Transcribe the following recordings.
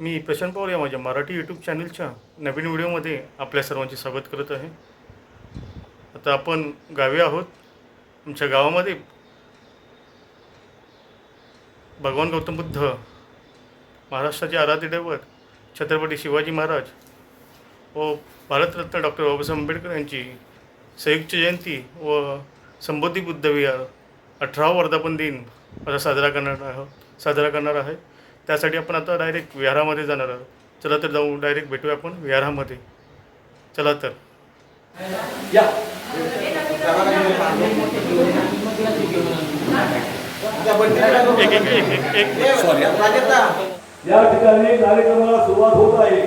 मी प्रशांत पवार या माझ्या मराठी यूट्यूब चॅनलच्या नवीन व्हिडिओमध्ये आपल्या सर्वांचे स्वागत करत आहे. आता आपण गावी आहोत. आमच्या गावामध्ये भगवान गौतम बुद्ध महाराष्ट्राचे आराध्य दैवत छत्रपती शिवाजी महाराज व भारतरत्न डॉक्टर बाबासाहेब आंबेडकर यांची संयुक्त जयंती व संबोधी बुद्ध विहार अठरावा वर्धापन दिन असा साजरा करणार आहोत साजरा करणार आहे. त्यासाठी आपण आता डायरेक्ट विहारामध्ये जाणार आहोत. चला तर जाऊ डायरेक्ट भेटूया आपण विहारामध्ये. चला तर. या. एक एक एक एक एक. सॉरी या ठिकाणी कार्यक्रमाला सुरुवात होत आहे.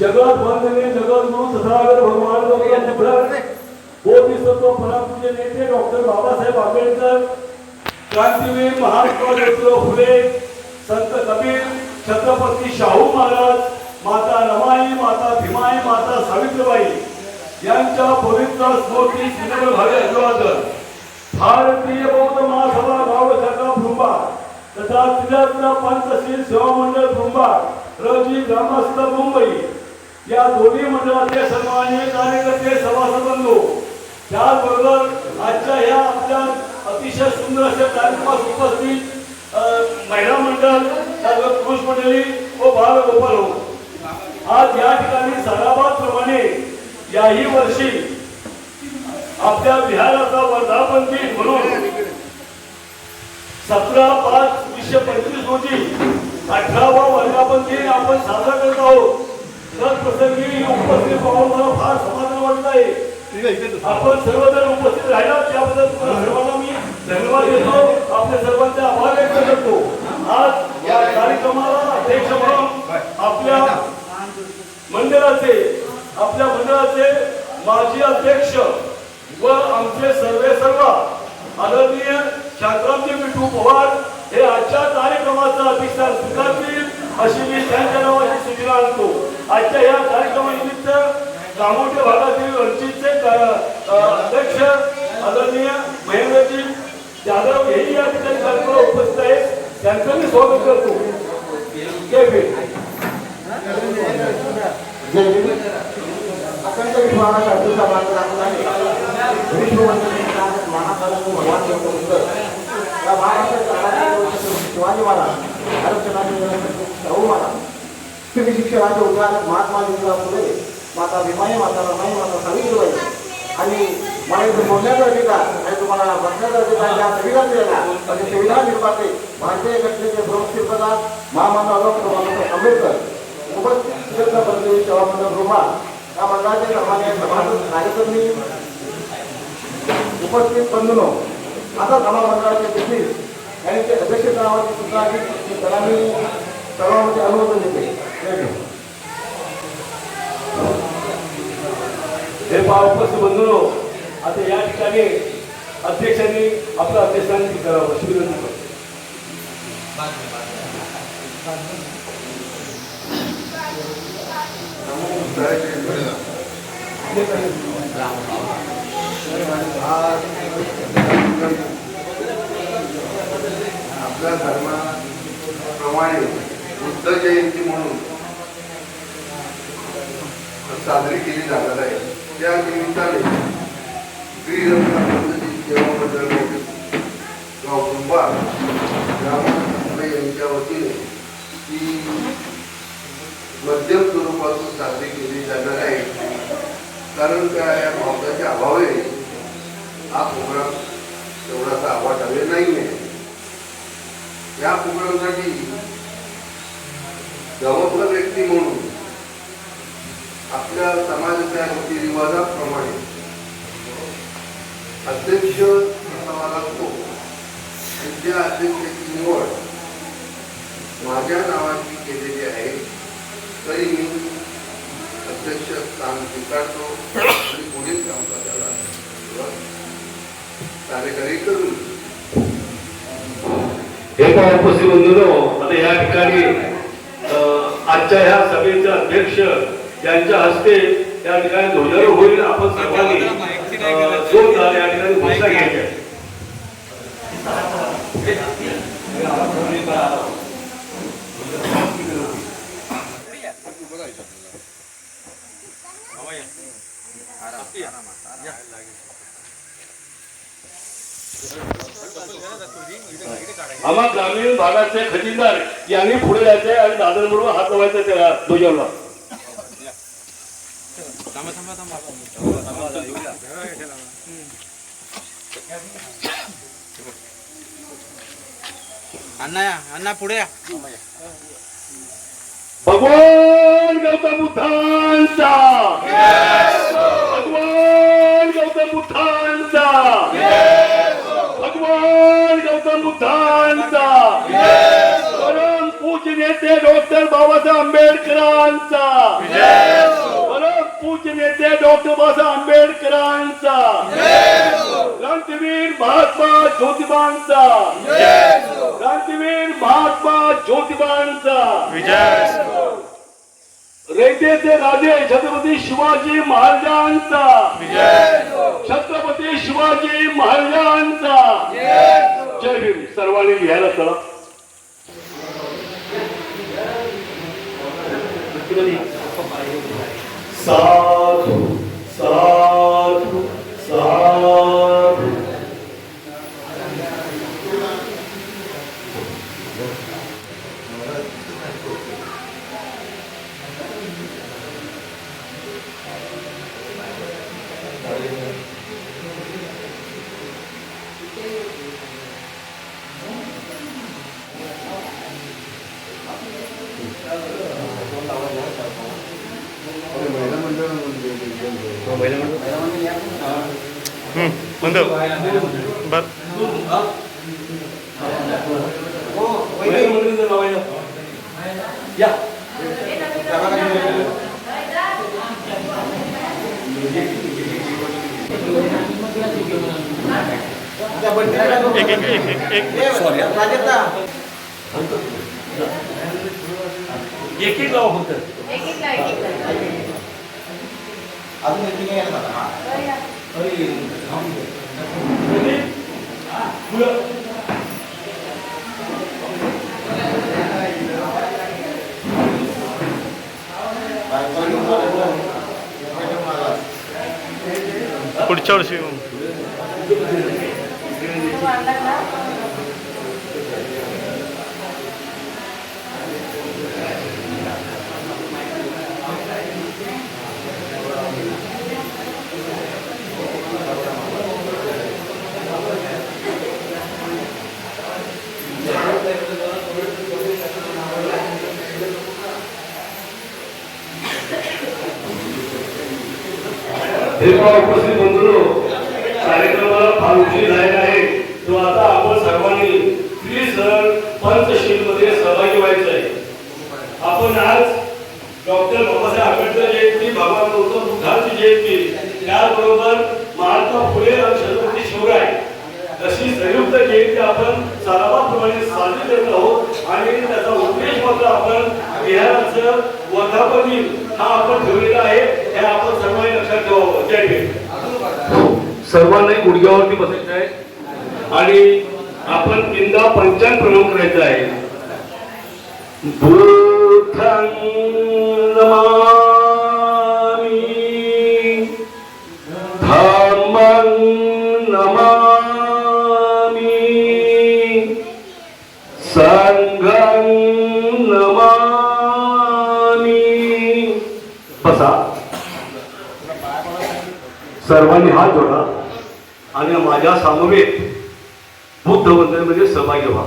जगत वंदने जगत म्हणून तथागत भगवान लोक बोधिसत्व फलापूजे नेते डॉक्टर बाबासाहेब आंबेडकर क्रांतीवीर महात्मा ज्योतिराव फुले संत कबीर छत्रपती शाहू महाराज माता रमाई माता भीमाई माता सावित्रीबाई यांच्या पवित्र स्मृती सिनेमा अभिवादन. भारतीय बौद्ध महासभा गाव शाखा भूंबा तथा तिलातला पंचशील सेवा मंडळ भूंबा रजी ग्रामस्थ मुंबई या दोन्ही मंडळाचे सन्माननीय कार्यकर्ते सभासद बंधू त्याचबरोबर आजच्या ह्या आपल्या अतिशय सुंदर अशा कार्यक्रमास उपस्थित महिला मंडळ पुरुष मंडळी व बाल गोपाल हो आज या ठिकाणी साराबाद प्रमाणे याही वर्षी आपल्या विहाराचा वर्धापन दिन म्हणून सतरा पाच वीसशे पंचवीस रोजी अठरावा वर्धापन दिन आपण साजरा करत आहोत. तर प्रसंगी उपस्थित पाहून मला फार समाधान वाटत आहे आपण सर्वजण उपस्थित राहिला त्याबद्दल सर्वांना मी धन्यवाद देतो. आपल्या सर्वांचे आभार व्यक्त करतो. आज या कार्यक्रमाला अध्यक्ष म्हणून आपल्या मंदिराचे आपल्या मंडळाचे माजी अध्यक्ष व आमचे सर्वे सर्व आदरणीय शांतरामजी विठू पवार हे आजच्या कार्यक्रमाचा अभिषेक स्वीकारतील अशी मी त्यांच्या नावाची सूचना आणतो. आजच्या या कार्यक्रमानिमित्त कामोठे भागातील वंचितचे अध्यक्ष आदरणीय महेंद्रजी जाधव हेही या ठिकाणी कार्यक्रमाला उपस्थित आहेत त्यांचं मी स्वागत करतो. जय भीम. या शिवाजी महाराज शाहू महाराज शिक्षणाचे उद्धारक महात्मा ज्योतिराव फुले माता भीमाई माता रमाई माता सावित्रीबाई आणि मला इथं बोलण्याचा अधिकार आणि तुम्हाला बसण्याचा अधिकार ज्या संविधान दिलेला म्हणजे संविधान निर्माते भारतीय घटनेचे प्रमुख प्रधान महामानव डॉक्टर बाबासाहेब आंबेडकर उपस्थित बंधू सेवा मंडळ रुमा या मंडळाचे सामान्य सभासद कार्यकर्मी उपस्थित बंधूनो आता सभा मंडळाचे देखील आणि ते अध्यक्ष तणावाची सुद्धा आहे त्याला मी सर्वांमध्ये अनुमोदन देते हे पाव उपस्थित बंधूंनो आता या ठिकाणी अध्यक्षांनी आपलं अध्यक्षांनी करावं अशी विनंती करतो. आपल्या धर्माप्रमाणे बुद्ध जयंती म्हणून साजरी केली जाणार आहे त्या निमित्ताने श्री रत्नानंदजी सेवा मंडळ गाव कुंभा ग्रामसभा यांच्या वतीने ही मध्यम स्वरूपातून साजरी केली जाणार आहे कारण काय या पावसाच्या अभावे हा प्रोग्राम तेवढासा आवाज नाही आहे या प्रोग्रामसाठी जबाबदार व्यक्ती म्हणून आपल्या समाजाच्या रीतिरिवाजाप्रमाणे अध्यक्ष असावा लागतो आणि त्या अध्यक्षाची निवड माझ्या नावाची केलेली आहे. तरी मी स्थान स्वीकारतो आणि पुढील कामकाजाला सुरुवात कार्यकारी करून. हे पहा उपस्थित बंधूंनो आता या ठिकाणी आजच्या ह्या सभेचे अध्यक्ष यांच्या हस्ते या ठिकाणी ध्वजारोहण होईल. आपण सर्वांनी जोरदार या ठिकाणी घोषणा घ्यायची आहे. आम्हा ग्रामीण भागाचे खजिनदार यांनी पुढे जायचंय आणि दादर बरोबर हात लावायचा त्या ध्वजाला अण्णा या अण्णा पुढे या. भगवान गौतम बुद्धांचा. भगवान गौतम बुद्धांचा. भगवान परम पूज्य नेते डॉक्टर बाबासाहेब आंबेडकरांचा. परम पूज्य नेते डॉक्टर बाबासाहेब आंबेडकरांचा. क्रांतीवीर महात्मा ज्योतिबांचा. क्रांतीवीर महात्मा ज्योतिबांचा. विजय रयतेचे राजे छत्रपती शिवाजी महाराजांचा. छत्रपती शिवाजी महाराजांचा. जय भीम. सर्वांनी लिहायला चला. सा हं, बंद बर. या एक एक एक एक. एक एक एक फक्त. एक यायला सांगा. मुलं पुढच्या वर्षी हे पहा उपस्थित बंधूंनो कार्यक्रमाला फार उशीर झालेला आहे तो आता आपण सर्वांनी प्लीज पंचशील मध्ये सहभागी व्हायचं आहे आपण आज डॉक्टर बाबासाहेब आंबेडकर जयंती भगवान गौतम म्हणजे बुद्धांची जयंती त्याचबरोबर महात्मा फुले आणि छत्रपती शिवराय तशी संयुक्त जयंती आपण सरावाप्रमाणे साजरी करत आहोत आणि त्याचा उद्देश मात्र आपण बिहाराचं वर्धापन दिन हा आपण ठेवलेला आहे हे आपण सर्वांनी लक्षात ठेवावं. जय भीम सर्वांनाही गुडघ्यावरती बसायचं आहे. आणि आपण तीनदा पंचांग प्रयोग करायचा आहे. बुद्धं सर्वांनी हात जोडा आणि माझ्या समवेत बुद्ध म्हणजे सहभागी व्हा.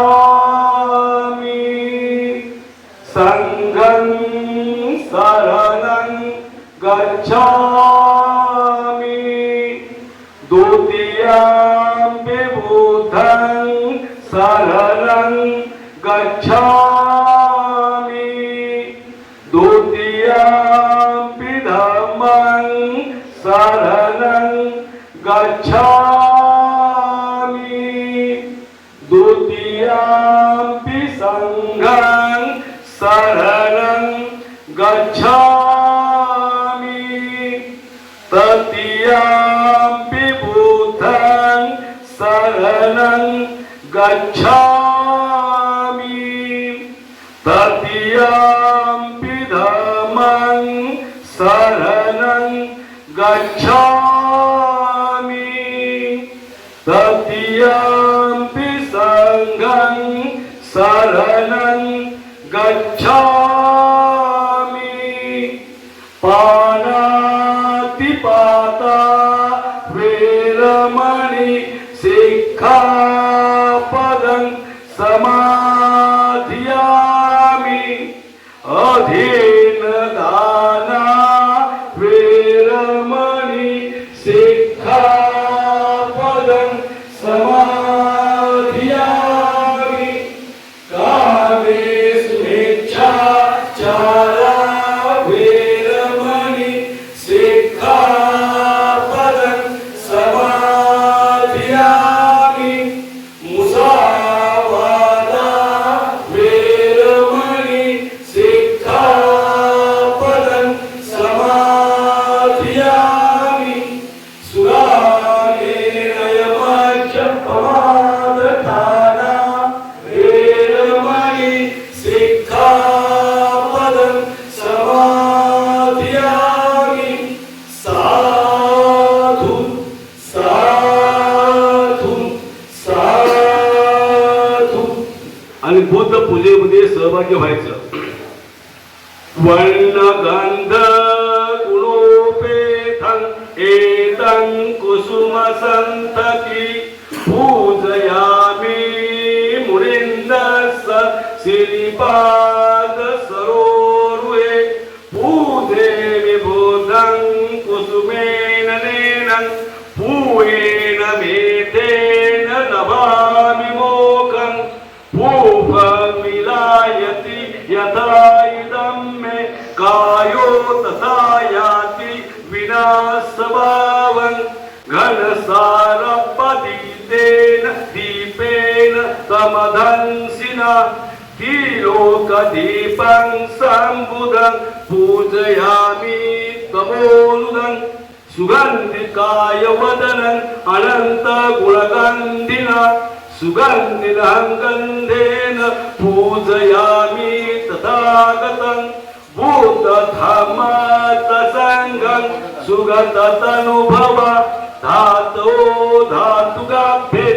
Sarami Sanggan Saranan Gacchami Dutiyam Bibhutan Saranan Gacchami Dutiyam Bidhaman Saranan Gacchami शरणं गच्छामि पानातिपाता वेरमणि शिक्षापदं समा आणि बुद्ध पूजेमध्ये सहभागी व्हायचं. वर्णगंध गुणोपेतं एतं कुसुमसन्तति पूजयामि मुनिन्दस्य श्रीपाद यथा इदं मे कायो तथा याति विनाशभावं घनसारपदीतेन दीपेन समधंसिना त्रिलोकदीपं सम्बुधं पूजयामि तमोनुदं सुगन्धिकाय वदनम् अनन्तगुणगन्धिना सुगन्धिलङ्गन्धेन पूजयामि तथागतम् भूतधमातसङ्गं सुगततनुभव धातो धातुगाभ्ये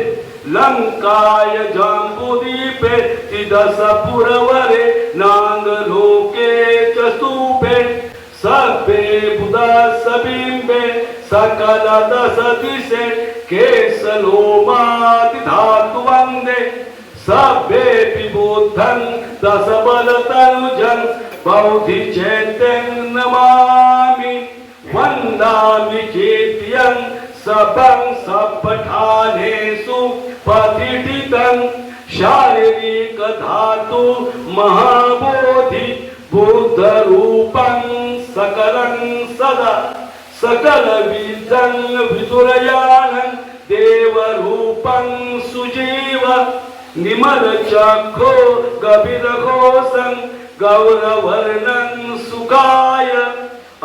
लङ्काय जम्बुदीपे चिदसपुरवरे नाङ्गलोके च स्तूपे सर्वे बुधा सबिम्बे सकल दश दिशे केशलोमाति धातु वन्दे। सभ्ये बुद्धं दश बलतनुजं बौद्धि चैत्यं नमामि। वन्दामि चेत्यं सपं सपठानेषु पतिठितं शारीरिक धातु महाबोधि बुद्धरूपं सकलं सदा सकल बीजं विदुरयानं देवरूपं सुजीव निमल चक्षो गभीरघोषं गौरवर्णं सुखाय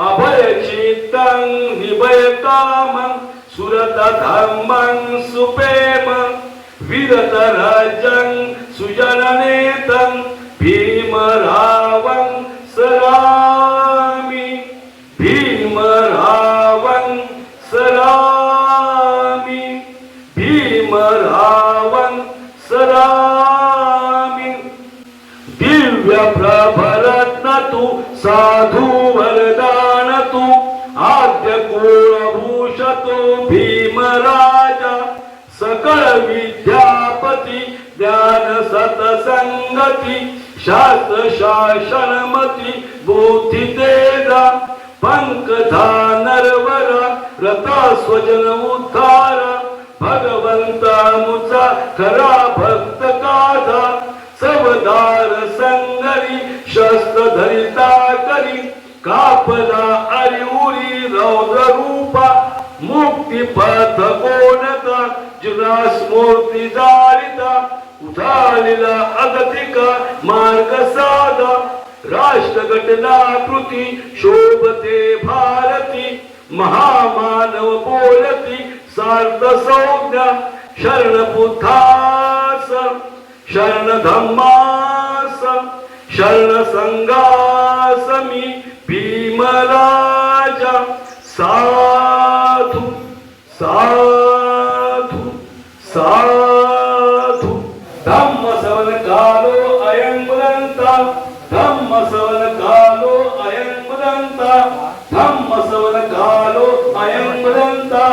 अभयचित्तं निभयकामं सुरतधर्मं सुपेम विरतराजं सुजननेतं भीमरावं सरा विद्यापती ज्ञान सतसंगती शास्त्र शासनमती बुद्धी तेजा पंकधा नरवरा रता स्वजन उद्धार भगवंतानुचा खरा भक्त काधा सवदार संगरी शस्त्र धरिता करी कापला अरिउरी रौद्र रूपा मुक्ती पथ कोणता? जुनास मूर्ती जाळिता. उठालेला अगतिका मार्ग साधा. राष्ट्रघटना कृती शोभते भारती. महामानव बोलती सार्थ संज्ञा. शरण बुद्धास शरण धम्मास शरण संघास मी भीमराजा. सा साधू साधू धम्म सवन कालो अयं मुदंता धम्म सवन कालो अयं मुदंता धम्म सवन कालो अयं मुदंता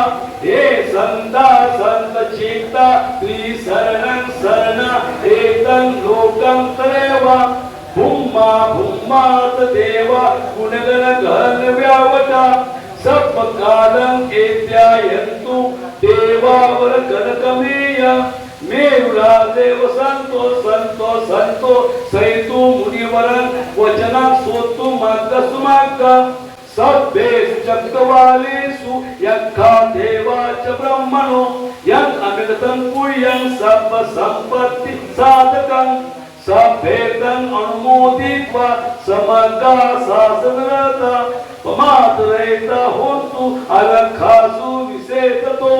हे संता संत चित्ता त्रि शरणं शरण एतं लोकं तरेवा भुम्मा भुम्मात देवा सपकालं घन एत्यायन्तु देवावर कनकमेय. मेरुला देव संतो संतो संतो सैतु मुनिवरन वचना सोतु मग्ग सुमग्ग सभ्येषु चक्रवालेषु यक्खा देवाच ब्रह्मणो. यं अमिगतं पुण्यं सर्वसम्पत्ति साधकम्. साधकं सभ्येतं अनुमोदित्वा समग्गा शासनरता पमातरेता होतु अलखासु विशेषतो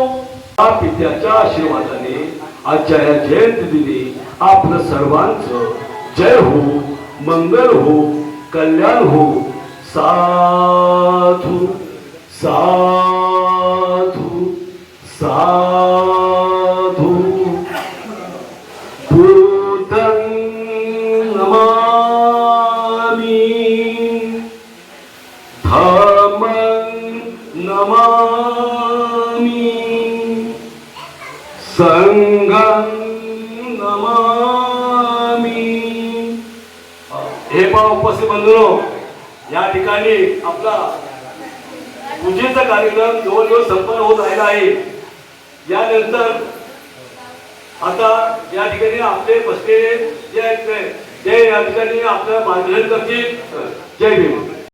या पित्याच्या आशीर्वादाने आजच्या या जयंती दिनी आपलं सर्वांचं जय हो मंगल हो कल्याण हो. साधू साधू साधू. नमामि। धम्मं नमामि। संघं नमामि। हे पहा उपस्थित बंधुनो या ठिकाणी आपला पूजेचा कार्यक्रम जवळजवळ संपन्न होत राहिला आहे. यानंतर आता या ठिकाणी आपले बसलेले जे आहेत ते या ठिकाणी आपलं मार्गदर्शन करतील. जय भीम.